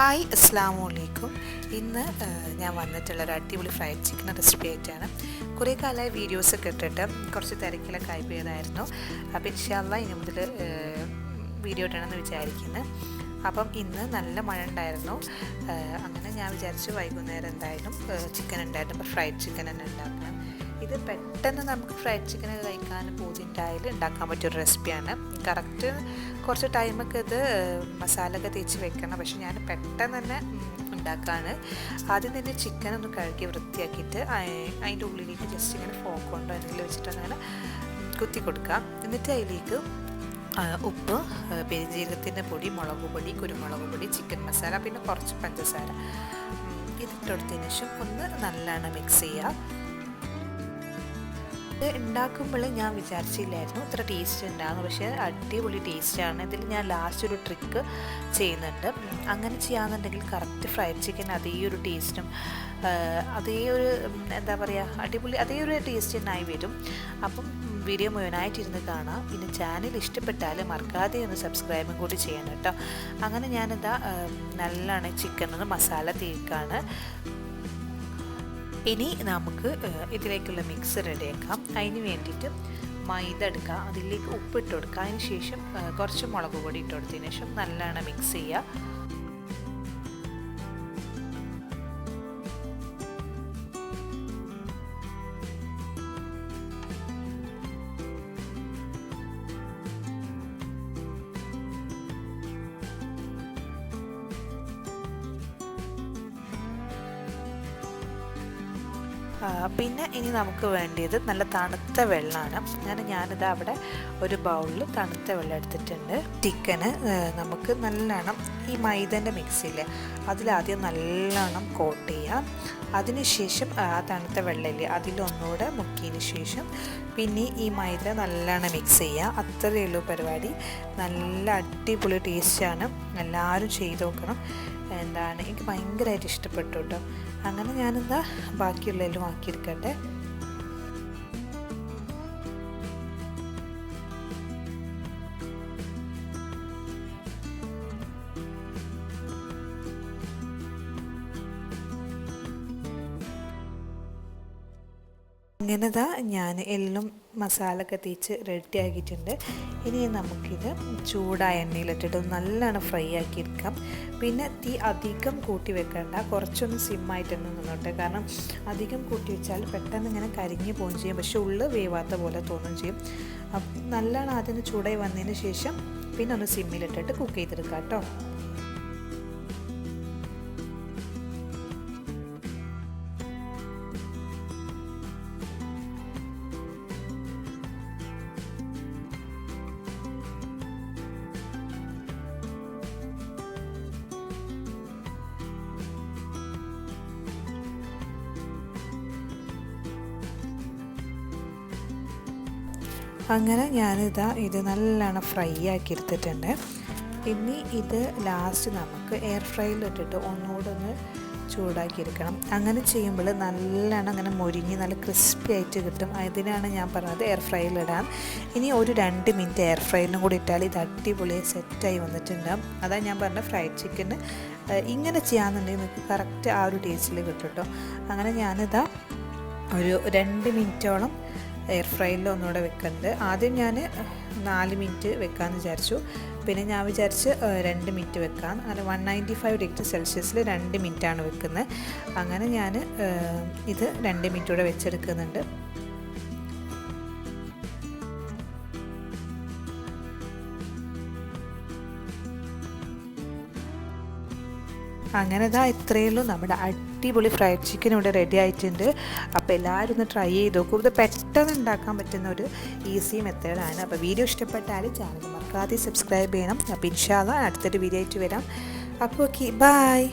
Hi അസ്സാം വലൈക്കും ഇന്ന് ഞാൻ വന്നിട്ടുള്ള ഒരു അടിപൊളി ഫ്രൈഡ് ചിക്കൻ റെസിപ്പി ആയിട്ടാണ് കുറേ കാലമായി വീഡിയോസ് ഒക്കെ ഇട്ടിട്ട് കുറച്ച് തിരക്കിലൊക്കെ ആയി പോയതായിരുന്നു അപ്പോൾ ഇൻഷാല്ല ഇനി മുതൽ വീഡിയോ ഇടണമെന്ന് വിചാരിക്കുന്നത് അപ്പം ഇന്ന് നല്ല മഴ ഉണ്ടായിരുന്നു. അങ്ങനെ ഞാൻ വിചാരിച്ചു വൈകുന്നേരം എന്തായാലും ചിക്കൻ ഉണ്ടായിരുന്നു. ഫ്രൈഡ് ചിക്കൻ തന്നെ ഉണ്ടാക്കാം ഇത് പെട്ടെന്ന് നമുക്ക് ഫ്രൈഡ് ചിക്കൻ കഴിക്കാൻ പൂതിണ്ടായാൽ ഉണ്ടാക്കാൻ പറ്റിയൊരു റെസിപ്പിയാണ് കറക്റ്റ് കുറച്ച് ടൈമൊക്കെ ഇത് മസാല ഒക്കെ തേച്ച് വെക്കണം. പക്ഷെ ഞാൻ പെട്ടെന്ന് തന്നെ ഉണ്ടാക്കാണ്. ആദ്യം തന്നെ ചിക്കൻ ഒന്ന് കഴുകി വൃത്തിയാക്കിയിട്ട് അതിന്റെ ഉള്ളിലേക്ക് ജസ്റ്റ് ഇങ്ങനെ ഫോക്ക് കൊണ്ടോ എന്തെങ്കിലും വെച്ചിട്ട് അങ്ങനെ കുത്തി കൊടുക്കാം എന്നിട്ട് അതിലേക്ക് ഉപ്പ് പെരുജീരകത്തിന്റെ പൊടി മുളക് പൊടി കുരുമുളക് പൊടി ചിക്കൻ മസാല പിന്നെ കുറച്ച് പഞ്ചസാര ഇതിട്ടെടുത്തതിന് ശേഷം ഒന്ന് നല്ലോണം മിക്സ് ചെയ്യുക. ഉണ്ടാക്കുമ്പോൾ ഞാൻ വിചാരിച്ചില്ലായിരുന്നു. ഇത്ര ടേസ്റ്റ് ഉണ്ടാകുന്നു പക്ഷേ അടിപൊളി ടേസ്റ്റാണ് ഇതിൽ ഞാൻ ലാസ്റ്റ് ഒരു ട്രിക്ക് ചെയ്യുന്നുണ്ട്. അങ്ങനെ ചെയ്യാന്നുണ്ടെങ്കിൽ കറക്റ്റ് ഫ്രൈഡ് ചിക്കൻ അതേ ഒരു ടേസ്റ്റും അതേ ഒരു എന്താ പറയുക അടിപൊളി അതേ ഒരു ടേസ്റ്റ് തന്നെ ആയി വരും. അപ്പം വീഡിയോ മുഴുവനായിട്ടിരുന്ന് കാണാം. പിന്നെ ചാനൽ ഇഷ്ടപ്പെട്ടാൽ മറക്കാതെ ഒന്ന് സബ്സ്ക്രൈബും കൂടി ചെയ്യണം കേട്ടോ. അങ്ങനെ ഞാനിതാ നല്ലോണം ചിക്കൻ ഒന്ന് മസാല തേക്കാണ്. ഇനി നമുക്ക് ഇതിലേക്കുള്ള മിക്സ് റെഡിയാക്കാം. അതിന് വേണ്ടിയിട്ട് മൈദ എടുക്കുക. അതിലേക്ക് ഉപ്പിട്ട് കൊടുക്കുക. അതിന് ശേഷം കുറച്ച് മുളക് പൊടി ഇട്ട് കൊടുത്തതിന് ശേഷം നല്ലോണം മിക്സ് ചെയ്യുക. പിന്നെ ഇനി നമുക്ക് വേണ്ടിയത് നല്ല തണുത്ത വെള്ളമാണ്. അങ്ങനെ ഞാനിത് അവിടെ ഒരു ബൗളിൽ തണുത്ത വെള്ളം എടുത്തിട്ടുണ്ട്. ചിക്കന് നമുക്ക് നല്ലോണം ഈ മൈദന്റെ മിക്സിയിൽ അതിലാദ്യം നല്ലോണം കോട്ട് ചെയ്യാം. അതിനുശേഷം ആ തണുത്ത വെള്ളമില്ലേ അതിലൊന്നുകൂടെ മുക്കിയതിന് ശേഷം പിന്നെ ഈ മൈദ നല്ലോണം മിക്സ് ചെയ്യുക അത്രയേ ഉള്ളൂ പരിപാടി. നല്ല അടിപൊളി ടേസ്റ്റാണ് എല്ലാവരും ചെയ്ത് നോക്കണം. എന്താണ് എനിക്ക് ഭയങ്കരമായിട്ട് ഇഷ്ടപ്പെട്ടു കേട്ടോ. അങ്ങനെ ഞാനെന്താ ബാക്കിയുള്ളതിലും ആക്കിയെടുക്കട്ടെ. ഇങ്ങനെതാ ഞാൻ എല്ലും മസാലൊക്കെ തേച്ച് റെഡി ആക്കിയിട്ടുണ്ട് ഇനി നമുക്കിത് ചൂടായ എണ്ണയിലിട്ടിട്ട് നല്ലോണം ഫ്രൈ ആക്കിയെടുക്കാം. പിന്നെ തീ അധികം കൂട്ടി വെക്കണ്ട. കുറച്ചൊന്ന് സിമ്മായിട്ട് നിന്നോട്ടെ. കാരണം അധികം കൂട്ടി വെച്ചാൽ പെട്ടെന്ന് ഇങ്ങനെ കരിഞ്ഞു പോവുകയും ചെയ്യും. പക്ഷെ ഉള്ളു വേവാത്ത പോലെ തോന്നുകയും ചെയ്യും. അപ്പം നല്ലോണം അതിന് ചൂടായി വന്നതിന് ശേഷം പിന്നെ ഒന്ന് സിമ്മിലിട്ടിട്ട് കുക്ക് ചെയ്തെടുക്കാം കേട്ടോ. അങ്ങനെ ഞാനിതാ ഇത് നല്ലോണം ഫ്രൈ ആക്കി എടുത്തിട്ടുണ്ട് ഇനി ഇത് ലാസ്റ്റ് നമുക്ക് എയർ ഫ്രൈയിലിട്ടിട്ട് ഒന്നുകൂടെ ഒന്ന് ചൂടാക്കി എടുക്കണം അങ്ങനെ ചെയ്യുമ്പോൾ നല്ലോണം അങ്ങനെ മൊരിഞ്ഞ് നല്ല ക്രിസ്പി ആയിട്ട് കിട്ടും. അതിനാണ് ഞാൻ പറഞ്ഞത് എയർ ഫ്രൈയിലിടാം ഇനി ഒരു രണ്ട് മിനിറ്റ് എയർ ഫ്രൈയിലും കൂടി ഇട്ടാൽ ഇത് അടിപൊളിയായി സെറ്റായി വന്നിട്ടുണ്ടാകും അതാണ് ഞാൻ പറഞ്ഞ ഫ്രൈഡ് ചിക്കന് ഇങ്ങനെ ചെയ്യാമെന്നുണ്ടെങ്കിൽ നിങ്ങൾക്ക് കറക്റ്റ് ആ ഒരു ടേസ്റ്റിൽ കിട്ടും കേട്ടോ അങ്ങനെ ഞാനിതാ ഒരു രണ്ട് മിനിറ്റോളം എയർ ഫ്രൈയിൽ ഒന്നുകൂടെ വെക്കുന്നുണ്ട് ആദ്യം ഞാൻ നാല് മിനിറ്റ് വെക്കാമെന്ന് വിചാരിച്ചു. പിന്നെ ഞാൻ വിചാരിച്ച് രണ്ട് മിനിറ്റ് വെക്കാം. അങ്ങനെ വൺ നയന്റി ഫൈവ് ഡിഗ്രി സെൽഷ്യസിൽ രണ്ട് മിനിറ്റാണ് വെക്കുന്നത് അങ്ങനെ ഞാൻ ഇത് രണ്ട് മിനിറ്റ് കൂടെ വെച്ചെടുക്കുന്നുണ്ട്. അങ്ങനെ ഇതാ ഇത്രയേ ഉള്ളൂ. നമ്മുടെ അടിപൊളി ഫ്രൈഡ് ചിക്കൻ ഇവിടെ റെഡി ആയിട്ടുണ്ട്. അപ്പോൾ എല്ലാവരും ഒന്ന് ട്രൈ ചെയ്ത് നോക്കും. ഇത് പെട്ടെന്ന് ഉണ്ടാക്കാൻ പറ്റുന്ന ഒരു ഈസി മെത്തേഡാണ് അപ്പോൾ വീഡിയോ ഇഷ്ടപ്പെട്ടാൽ ചാനൽ മറക്കാതെ സബ്സ്ക്രൈബ് ചെയ്യണം. അപ്പോൾ ഇൻഷാല്ല അടുത്തൊരു വീഡിയോ ആയിട്ട് വരാം. അപ്പോൾ ഓക്കെ ബായ്